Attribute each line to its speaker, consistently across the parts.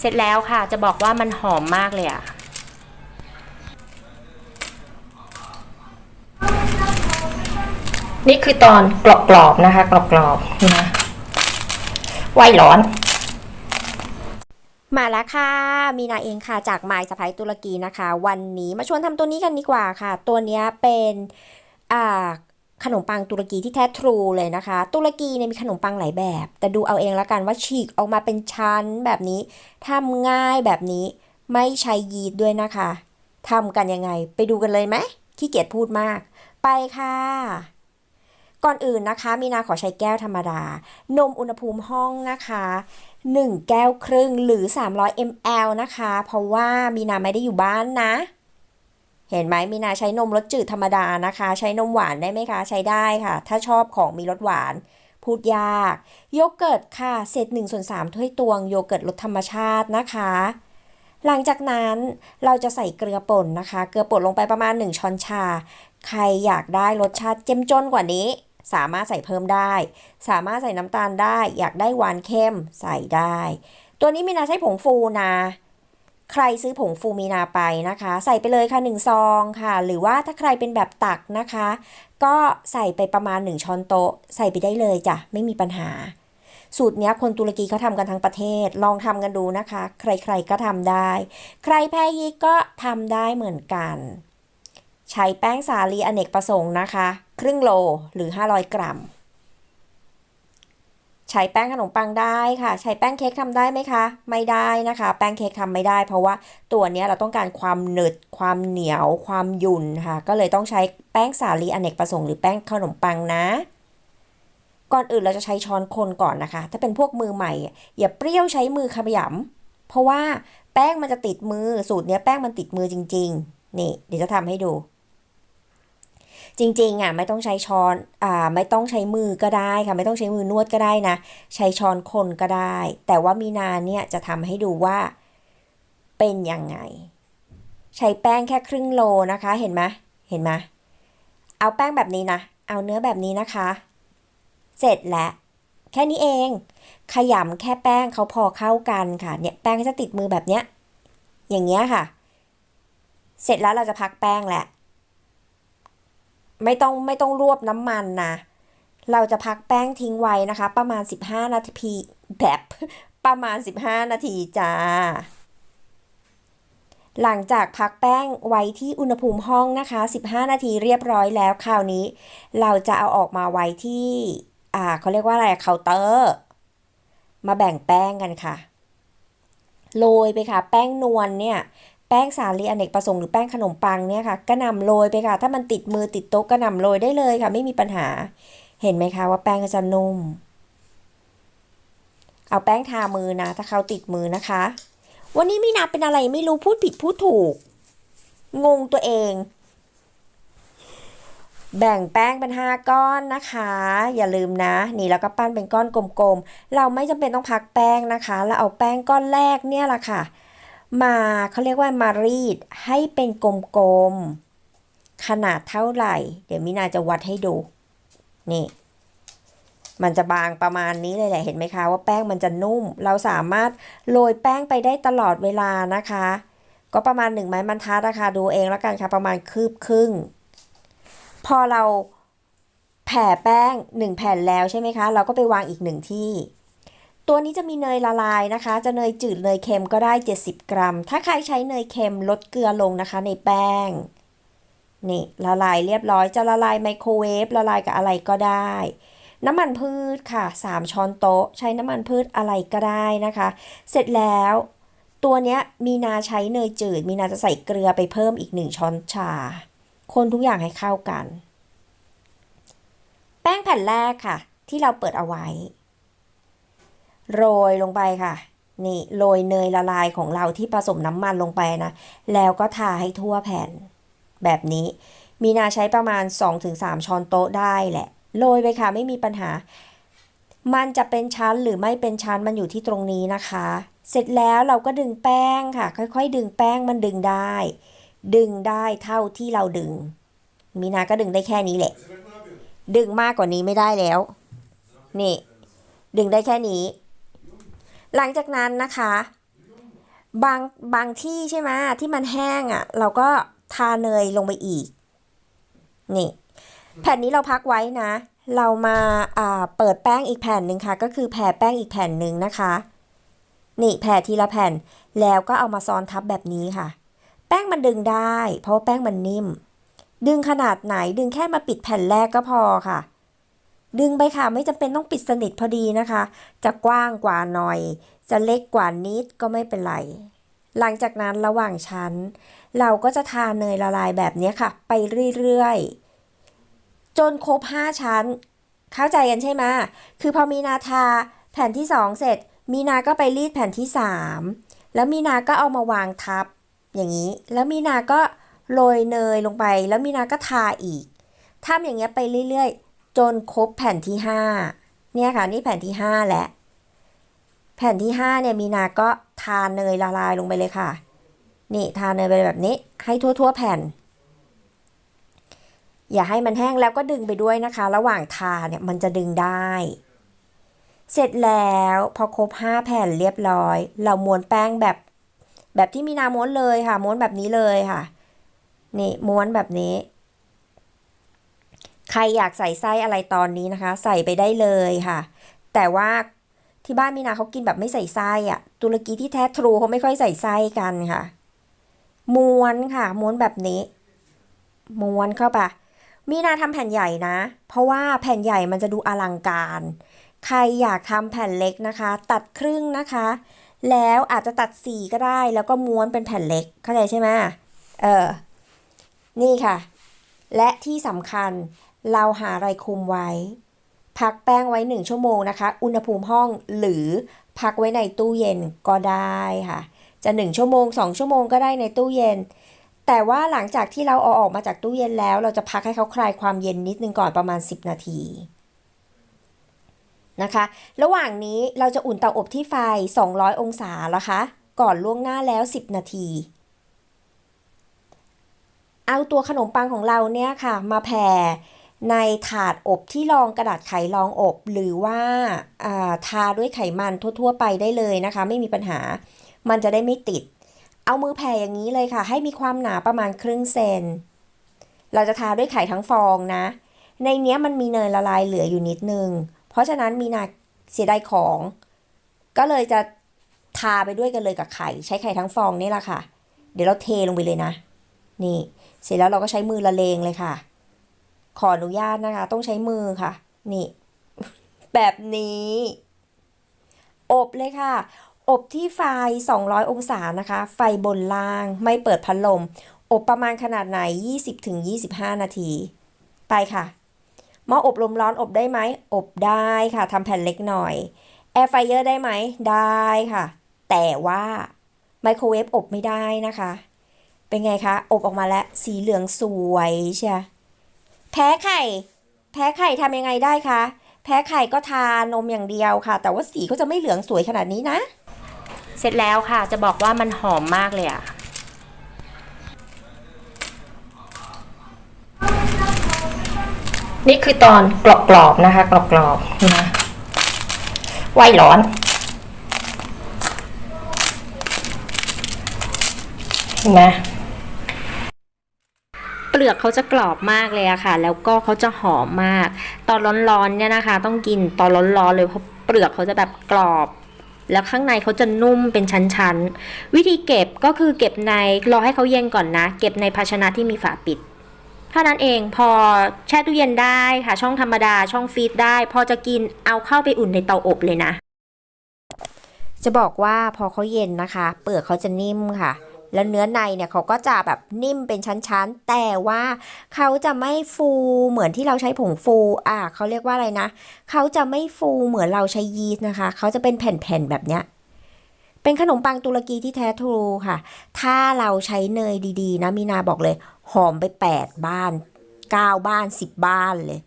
Speaker 1: เสร็จแล้วค่ะ จะบอกว่ามันหอมมากเลยอะนี่คือตอนกรอบๆนะคะ กรอบๆนะไวร้อนมาแล้วค่ะ มีนาเองค่ะ จากไมซ์สไปตุรกีนะคะ วันนี้มาชวนทำตัวนี้กันดีกว่าค่ะ ตัวเนี้ยเป็นอ่า ขนมปังตุรกีที่แท้ทรูเลยนะคะ ตุรกีเนี่ยมีขนมปังหลายแบบ แต่ดูเอาเองแล้วกันว่าฉีกออกมาเป็นชั้นแบบนี้ทำง่ายแบบนี้ไม่ใช้ยีสต์ด้วยนะคะทำกันยังไง ไปดูกันเลยไหมขี้เกียจพูดมาก ไปค่ะ ก่อนอื่นนะคะ มีนาขอใช้แก้วธรรมดา นมอุณหภูมิห้องนะคะ 1 แก้วครึ่งหรือ 300 ml นะคะ เพราะว่ามีนาไม่ได้อยู่บ้านนะ เห็นไหมมีนาใช้นมรสจืดธรรมดานะคะ ใช้นมหวานได้ไหมคะ ใช้ได้ค่ะ ถ้าชอบของมีรสหวาน พูดยาก โยเกิร์ตค่ะ เศษ1ส่วน3ถ้วยตวงโยเกิร์ตรสธรรมชาตินะคะ หลังจากนั้นเราจะใส่เกลือป่นนะคะ เกลือป่นลงไปประมาณ 1 ช้อนชา ใครอยากได้รสชาติเจ้มจนกว่านี้ สามารถใส่เพิ่มได้ สามารถใส่น้ำตาลได้ อยากได้หวานเข้มใส่ได้ ตัวนี้มีนาใช้ผงฟูนะ ใครซื้อผงฟูมีนาไปนะคะ ใส่ไปเลยค่ะ1ซองค่ะ หรือว่าถ้าใครเป็นแบบตักนะคะ ก็ใส่ไปประมาณ 1 ช้อนโต๊ะ ใส่ไปได้เลยจ้ะไม่มีปัญหา สูตรเนี้ยคนตุรกีเขาทำกันทั้งประเทศ ลองทำกันดูนะคะ ใครๆก็ทำได้ ใครแพ้ยีก็ทำได้เหมือนกัน ใช้แป้งสาลีอเนกประสงค์นะคะ ครึ่งโลหรือ 500 กรัม ใช้แป้งขนมปังได้ค่ะ ใช้แป้งเค้กทำได้ไหมคะ ไม่ได้นะคะ แป้งเค้กทำไม่ได้ เพราะว่าตัวนี้เราต้องการความหนึดความเหนียว ความหยุ่นค่ะ ก็เลยต้องใช้แป้งสาลีอเนกประสงค์หรือแป้งขนมปังนะก่อนอื่นเราจะใช้ช้อนคนก่อนนะคะ ถ้าเป็นพวกมือใหม่ อย่าเปรี้ยวใช้มือขยำเพราะว่าแป้งมันจะติดมือสูตรเนี้ยแป้งมันติดมือจริง ๆ นี่เดี๋ยวจะทำให้ดู จริงๆอะไม่ต้องใช้ช้อนอ่าไม่ต้องใช้มือก็ได้ค่ะไม่ต้องใช้มือนวดก็ได้นะ ใช้ช้อนคนก็ได้ แต่ว่ามีนาเนี่ยจะทำให้ดูว่าเป็นยังไง ใช้แป้งแค่ครึ่งโลนะคะเห็นไหมเห็นไหมเอาแป้งแบบนี้นะ เอาเนื้อแบบนี้นะคะ เสร็จแล้วแค่นี้เอง ขยำแค่แป้งเขาพอเข้ากันค่ะ เนี่ยแป้งจะติดมือแบบเนี้ย อย่างเงี้ยค่ะ เสร็จแล้วเราจะพักแป้งแหละ ไม่ต้องไม่ต้องรวบน้ำมันนะ เราจะพักแป้งทิ้งไว้นะคะ ประมาณ 15 นาทีแบบประมาณ 15 นาทีจ้า หลังจากพักแป้งไว้ที่อุณหภูมิห้องนะคะ 15 นาทีเรียบร้อยแล้วคราวนี้ เราจะเอาออกมาไว้ที่ อ่าเขาเรียกว่าอะไรเคาน์เตอร์ มาแบ่งแป้งกันค่ะ โรยไปค่ะ แป้งนวลเนี่ย แป้งสาลีอเนกประสงค์หรือแป้งขนมปังเนี่ยค่ะก็นำโรยไปค่ะ ถ้ามันติดมือติดโต๊ะก็นำโรยได้เลยค่ะ ไม่มีปัญหา เห็นไหมคะว่าแป้งก็จะนุ่ม เอาแป้งทามือนะ ถ้าเขาติดมือนะคะ วันนี้มีนาเป็นอะไรไม่รู้พูดผิดพูดถูก งงตัวเอง แบ่งแป้งเป็น5ก้อนนะคะ อย่าลืมนะ นี่แล้วก็ปั้นเป็นก้อนกลมๆ เราไม่จำเป็นต้องพักแป้งนะคะ แล้วเอาแป้งก้อนแรกเนี่ยแหละค่ะ มาเขาเรียกว่ามารีดให้เป็นกลมๆ ขนาดเท่าไหร่ เดี๋ยวมินาจะวัดให้ดู นี่ มันจะบางประมาณนี้เลยแหละ เห็นไหมคะว่าแป้งมันจะนุ่ม เราสามารถโรยแป้งไปได้ตลอดเวลานะคะ ก็ประมาณหนึ่งไม้บรรทัดนะคะดูเองแล้วกันค่ะประมาณคืบครึ่ง พอเราแผ่แป้งหนึ่งแผ่นแล้วใช่ไหมคะ เราก็ไปวางอีกหนึ่งที่ ตัวนี้จะมีเนยละลายนะคะ จะเนยจืดเนยเค็มก็ได้ 70 กรัม ถ้าใครใช้เนยเค็มลดเกลือลงนะคะในแป้ง นี่ละลายเรียบร้อย จะละลายไมโครเวฟละลายกับอะไรก็ได้ น้ำมันพืชค่ะ 3 ช้อนโต๊ะ ใช้น้ำมันพืชอะไรก็ได้นะคะ เสร็จแล้ว ตัวเนี้ยมีนาใช้เนยจืด มีนาจะใส่เกลือไปเพิ่มอีก 1 ช้อนชา คนทุกอย่างให้เข้ากัน แป้งแผ่นแรกค่ะ ที่เราเปิดเอาไว้ โรยลงไปค่ะ นี่โรยเนยละลายของเราที่ผสมน้ำมันลงไปนะ แล้วก็ทาให้ทั่วแผ่น แบบนี้ มีนาใช้ประมาณ 2-3 ช้อนโต๊ะได้แหละ โรยไปค่ะไม่มีปัญหา มันจะเป็นชั้นหรือไม่เป็นชั้นมันอยู่ที่ตรงนี้นะคะ เสร็จแล้วเราก็ดึงแป้งค่ะ ค่อยๆ ดึงแป้งมันดึงได้ ดึงได้เท่าที่เราดึง มีนาก็ดึงได้แค่นี้แหละ ดึงมากกว่านี้ไม่ได้แล้ว นี่ ดึงได้แค่นี้ หลังจากนั้นนะคะ บางบางที่ใช่ไหมที่มันแห้งอะ่ะ เราก็ทาเนยลงไปอีก นี่ แผ่นนี้เราพักไว้นะ เรามาอ่าเปิดแป้งอีกแผ่นหนึ่งค่ะ ก็คือแผ่แป้งอีกแผ่นหนึ่งนะคะ นี่แผ่ทีละแผ่นแล้วก็เอามาซ้อนทับแบบนี้ค่ะ แป้งมันดึงได้ เพราะาแป้งมันนิ่ม ดึงขนาดไหนดึงแค่มาปิดแผ่นแรกก็พอค่ะ ดึงไปค่ะไม่จำเป็นต้องปิดสนิทพอดีนะคะ จะกว้างกว่าหน่อย จะเล็กกว่านิดก็ไม่เป็นไร หลังจากนั้นระหว่างชั้น เราก็จะทาเนยละลายแบบนี้ค่ะ ไปเรื่อยๆ จนครบ 5 ชั้น เข้าใจกันใช่ไหมคือพอมีนาทาแผ่นที่ 2 เสร็จ มีนาก็ไปรีดแผ่นที่ 3 แล้วมีนาก็เอามาวางทับ อย่างนี้ แล้วมีนาก็โรยเนยลงไป แล้วมีนาก็ทาอีกทำอย่างเงี้ยไปเรื่อยๆ จนครบแผ่นที่ 5 เนี่ยค่ะนี่แผ่นที่ 5 แล้ว แผ่นที่ 5 เนี่ยมีนาก็ทาเนยละลายลงไปเลยค่ะ นี่ทาเนยไปแบบนี้ให้ทั่ว ๆ แผ่น อย่าให้มันแห้งแล้วก็ดึงไปด้วยนะคะ ระหว่างทาเนี่ยมันจะดึงได้ เสร็จแล้วพอครบ 5 แผ่นเรียบร้อย เราม้วนแป้งแบบ แบบที่มีนาม้วนเลยค่ะ ม้วนแบบนี้เลยค่ะ นี่ม้วนแบบนี้ ใครอยากใส่ไส้อะไรตอนนี้นะคะ ใส่ไปได้เลยค่ะ แต่ว่าที่บ้านมีนาเขากินแบบไม่ใส่ไส้อะตุรกีที่แท้ทรูเขาไม่ค่อยใส่ไส้กันค่ะ ม้วนค่ะ ม้วนแบบนี้ ม้วนเข้าไปมีนาทำแผ่นใหญ่นะ เพราะว่าแผ่นใหญ่มันจะดูอลังการ ใครอยากทำแผ่นเล็กนะคะ ตัดครึ่งนะคะ แล้วอาจจะตัดสีก็ได้ แล้วก็ม้วนเป็นแผ่นเล็ก เข้าใจใช่ไหมเออ นี่ค่ะ และที่สำคัญ เราหาอะไรคุมไว้ พักแป้งไว้ 1 ชั่วโมงนะคะ อุณหภูมิห้องหรือพักไว้ในตู้เย็นก็ได้ค่ะ จะ 1 ชั่วโมง 2 ชั่วโมงก็ได้ในตู้เย็น แต่ว่าหลังจากที่เราเอาออกมาจากตู้เย็นแล้ว เราจะพักให้เขาคลายความเย็นนิดนึงก่อนประมาณ 10 นาทีนะคะ ระหว่างนี้เราจะอุ่นเตาอบที่ไฟ 200 องศานะคะ ก่อนล่วงหน้าแล้ว 10 นาที เอาตัวขนมปังของเราเนี่ยค่ะ มาแผ่ ในถาดอบที่รองกระดาษไขรองอบ หรือว่าาทาด้วยไขมันทั่ว ๆ ไปได้เลยนะคะ ไม่มีปัญหา มันจะได้ไม่ติด เอามือแผ่อย่างนี้เลยค่ะ ให้มีความหนาประมาณครึ่งเซน เราจะทาด้วยไข่ทั้งฟองนะ ในเนี้ยมันมีเนยละลายเหลืออยู่นิดนึง เพราะฉะนั้นมีนาเสียดายของ ก็เลยจะทาไปด้วยกันเลยกับไข่ ใช้ไข่ทั้งฟองนี่แหละค่ะ เดี๋ยวเราเทลงไปเลยนะ นี่ เสร็จแล้วเราก็ใช้มือละเลงเลยค่ะ ขออนุญาตนะคะ ต้องใช้มือค่ะ นี่ แบบนี้ อบเลยค่ะ อบที่ไฟ 200 องศานะคะ ไฟบนล่าง ไม่เปิดพัดลม อบประมาณขนาดไหน 20-25 นาที ไปค่ะหม้ออบลมร้อนอบได้ไหม อบได้ค่ะทำแผ่นเล็กหน่อย แอร์ไฟเออร์ได้ไหม ได้ค่ะ แต่ว่าไมโครเวฟอบไม่ได้นะคะ เป็นไงคะ อบออกมาแล้ว สีเหลืองสวยใช่ พ้ไข่ แพ้ไข่ทำยังไงได้คะ แพ้ไข่ก็ทานมอย่างเดียวค่ะ แต่ว่าสีก็จะไม่เหลืองสวยขนาดนี้นะ
Speaker 2: เสร็จแล้วค่ะ จะบอกว่ามันหอมมากเลยอะนี่คือตอนกรอบๆนะคะ กรอบๆนะไว้ร้อน เห็นไหม เปลือกเขาจะกรอบมากเลยอะค่ะ แล้วก็เขาจะหอมมาก ตอนร้อนๆเนี่ยนะคะ ต้องกินตอนร้อนๆเลยเพราะเปลือกเขาจะแบบกรอบ แล้วข้างในเขาจะนุ่มเป็นชั้นๆ วิธีเก็บก็คือเก็บในรอให้เขาเย็นก่อนนะ เก็บในภาชนะที่มีฝาปิดเท่านั้นเองพอแช่ตู้เย็นได้ค่ะ ช่องธรรมดาช่องฟรีซได้ พอจะกินเอาเข้าไปอุ่นในเตาอบเลยนะ
Speaker 1: จะบอกว่าพอเขาเย็นนะคะ เปลือกเขาจะนิ่มค่ะ แล้วเนื้อในเนี่ยเขาก็จะแบบนิ่มเป็นชั้นๆ แต่ว่าเขาจะไม่ฟูเหมือนที่เราใช้ผงฟูอ่าเขาเรียกว่าอะไรนะเขาจะไม่ฟูเหมือนเราใช้ยีสต์นะคะ เขาจะเป็นแผ่นๆแบบเนี้ยเป็นขนมปังตุรกีที่แท้ทรูค่ะ ถ้าเราใช้เนยดีๆ นะมีนาบอกเลย หอมไป 8 บ้าน 9 บ้าน 10 บ้านเลย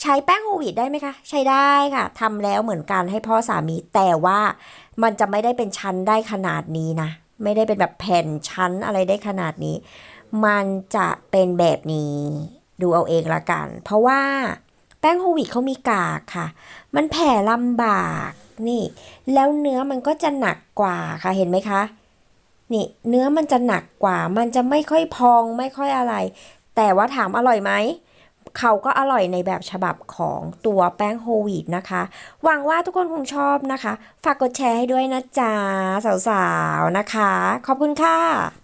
Speaker 1: ใช้แป้งโฮวีตได้ไหมคะ ใช้ได้ค่ะทำแล้วเหมือนกันให้พ่อสามี แต่ว่ามันจะไม่ได้เป็นชั้นได้ขนาดนี้นะ ไม่ได้เป็นแบบแผ่นชั้นอะไรได้ขนาดนี้ มันจะเป็นแบบนี้ดูเอาเองละกัน เพราะว่าแป้งโฮวีตเขามีกากค่ะ มันแผ่ลำบากนี่ แล้วเนื้อมันก็จะหนักกว่าค่ะเห็นไหมคะนี่เนื้อมันจะหนักกว่า มันจะไม่ค่อยพองไม่ค่อยอะไร แต่ว่าถามอร่อยไหม เขาก็อร่อยในแบบฉบับของตัวแป้งโฮวีดนะคะ หวังว่าทุกคนคงชอบนะคะ ฝากกดแชร์ให้ด้วยนะจ๊ะสาวๆนะคะ ขอบคุณค่ะ